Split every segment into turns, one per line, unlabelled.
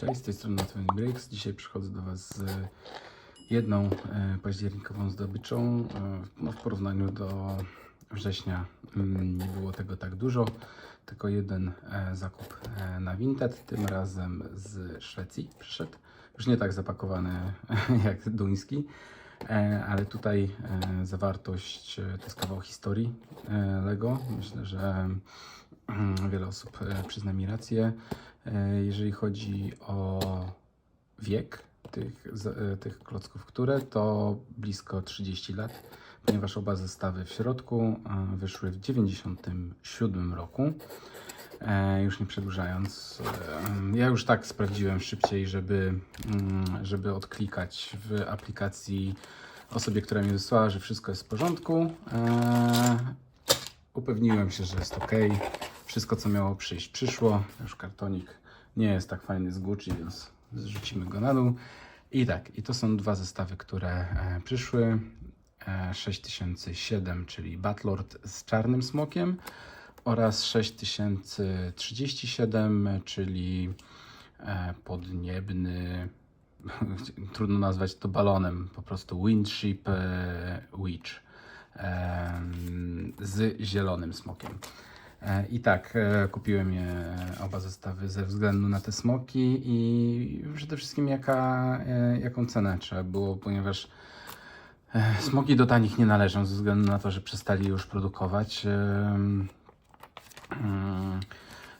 Cześć, z tej strony Nathan Breaks. Dzisiaj przychodzę do Was z jedną e, październikową zdobyczą. E, no, w porównaniu do września mm, nie było tego tak dużo, tylko jeden e, zakup e, na Vinted, tym razem z Szwecji przyszedł. Już nie tak zapakowany jak duński, e, ale tutaj e, zawartość e, to jest kawał historii e, Lego. Myślę, że mm, wiele osób e, przyzna mi rację. E, Jeżeli chodzi o wiek tych, e, tych klocków, które to blisko 30 lat, ponieważ oba zestawy w środku e, wyszły w 97 roku. E, Już nie przedłużając, e, ja już tak sprawdziłem szybciej, żeby, mm, żeby odklikać w aplikacji osobie, która mi wysłała, że wszystko jest w porządku. E, Upewniłem się, że jest ok. Wszystko, co miało przyjść, przyszło. Już kartonik nie jest tak fajny z Gucci, więc zrzucimy go na dół. I tak, i to są dwa zestawy, które e, przyszły. E, 6007, czyli Batlord z czarnym smokiem oraz 6037, czyli e, podniebny, trudno nazwać to balonem, po prostu Windship e, Witch z zielonym smokiem. E, I tak, kupiłem je oba zestawy ze względu na te smoki i przede wszystkim jaka, jaką cenę trzeba było, ponieważ smoki do tanich nie należą ze względu na to, że przestali już produkować. Mm,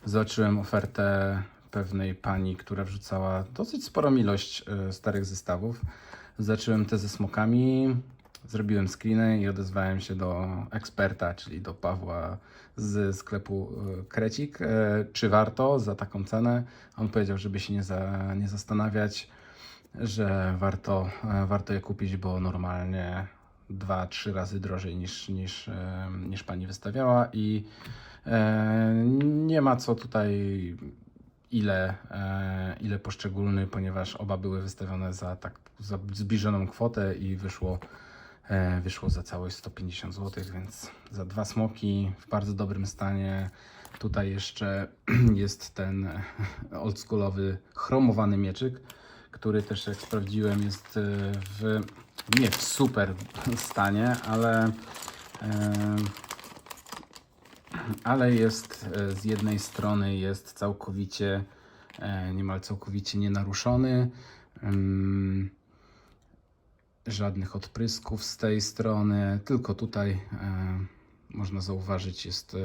Zobaczyłem ofertę pewnej pani, która wrzucała dosyć sporą ilość e, starych zestawów. Zacząłem te ze smokami, zrobiłem screeny i odezwałem się do eksperta, czyli do Pawła z sklepu e, Krecik. E, Czy warto za taką cenę? On powiedział, żeby się nie, za, nie zastanawiać, że warto, warto je kupić, bo normalnie 2-3 razy drożej niż, niż, e, niż pani wystawiała i e, nie ma co tutaj ile, e, ile poszczególny, ponieważ oba były wystawione za tak za zbliżoną kwotę i wyszło, wyszło za całość 150 zł, więc za dwa smoki w bardzo dobrym stanie. Tutaj jeszcze jest ten oldschoolowy chromowany mieczyk, który też jak sprawdziłem jest w nie w super stanie, ale ale jest e, z jednej strony jest całkowicie, e, niemal całkowicie nienaruszony. Żadnych odprysków z tej strony, tylko tutaj e, można zauważyć jest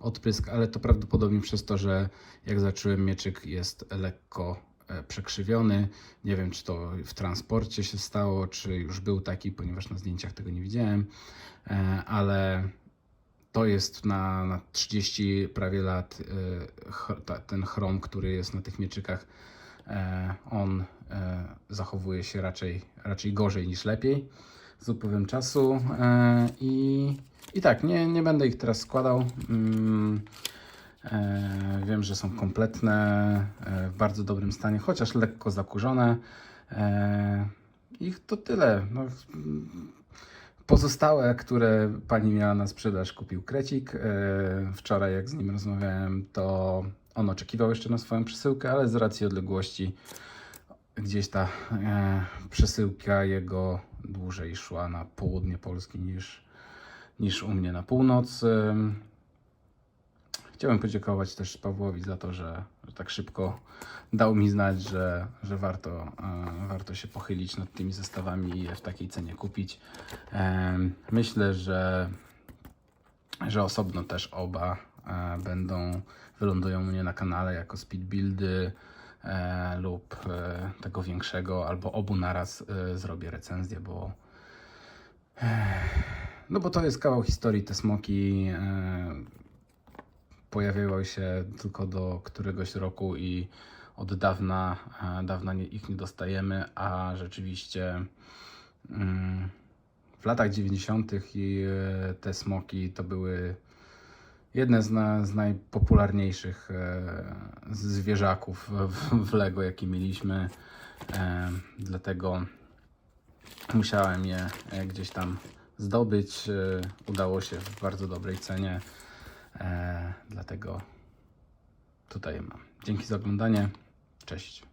odprysk, ale to prawdopodobnie przez to, że jak zacząłem mieczyk jest lekko przekrzywiony. Nie wiem, czy to w transporcie się stało, czy już był taki, ponieważ na zdjęciach tego nie widziałem, e, ale to jest na, na 30 prawie lat e, ten chrom, który jest na tych mieczykach. E, on e, zachowuje się raczej, raczej gorzej niż lepiej z upływem czasu. E, i, I tak, nie, nie będę ich teraz składał. E, wiem, że są kompletne, e, w bardzo dobrym stanie, chociaż lekko zakurzone. E, ich to tyle. No, Pozostałe, które pani miała na sprzedaż, kupił Krecik. Wczoraj, jak z nim rozmawiałem, to on oczekiwał jeszcze na swoją przesyłkę, ale z racji odległości gdzieś ta przesyłka jego dłużej szła na południe Polski niż, niż u mnie na północ. Em, Chciałem podziękować też Pawłowi za to, że, że tak szybko dał mi znać, że, że warto, e, warto się pochylić nad tymi zestawami i je w takiej cenie kupić. Em, Myślę, że, że osobno też oba e, będą, wylądują u mnie na kanale jako speed buildy e, lub e, tego większego, albo obu naraz e, zrobię recenzję, bo no bo to jest kawał historii, te smoki e, pojawiały się tylko do któregoś roku i od dawna, e, dawna ich nie dostajemy, a rzeczywiście mm, w latach 90. i e, te smoki to były jedne z, na, z najpopularniejszych e, zwierzaków w, w Lego, jakie mieliśmy. Dlatego musiałem je gdzieś tam zdobyć. Udało się w bardzo dobrej cenie. E, dlatego tutaj mam. Dzięki za oglądanie. Cześć.